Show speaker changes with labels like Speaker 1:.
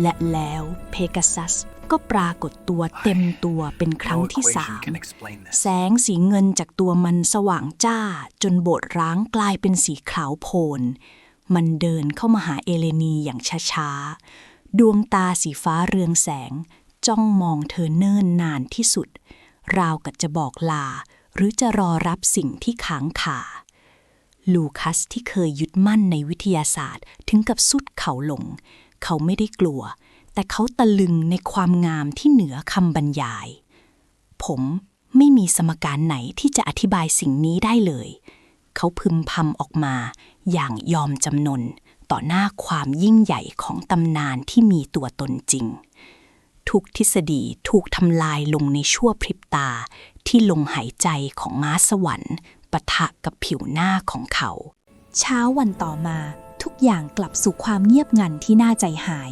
Speaker 1: และแล้วเพกาซัสก็ปรากฏตัวเต็มตัวเป็นครั้ง
Speaker 2: No
Speaker 1: ที่
Speaker 2: equation
Speaker 1: สาม
Speaker 2: can explain this.
Speaker 1: แสงสีเงินจากตัวมันสว่างจ้าจนโบดร้างกลายเป็นสีขาวโพลน มันเดินเข้ามาหาเอเลนีอย่างช้าๆ ดวงตาสีฟ้าเรืองแสง จ้องมองเธอเนิ่นนานที่สุด ราวกับจะบอกลา หรือจะรอรับสิ่งที่ค้างคาลูคัสที่เคยยึดมั่นในวิทยาศาสตร์ถึงกับสุดเขาหลง เขาไม่ได้กลัว แต่เขาตะลึงในความงามที่เหนือคำบรรยาย ผมไม่มีสมการไหนที่จะอธิบายสิ่งนี้ได้เลย เขาพึมพำออกมาอย่างยอมจำนนต่อหน้าความยิ่งใหญ่ของตำนานที่มีตัวตนจริง ทุกทฤษฎีถูกทำลายลงในชั่วพริบตาที่ลงหายใจของม้าสวรรค์ปะทะกับผิวหน้าของเขา
Speaker 3: เช้าวันต่อมา อย่างกลับสู่ความเงียบงันที่น่าใจหาย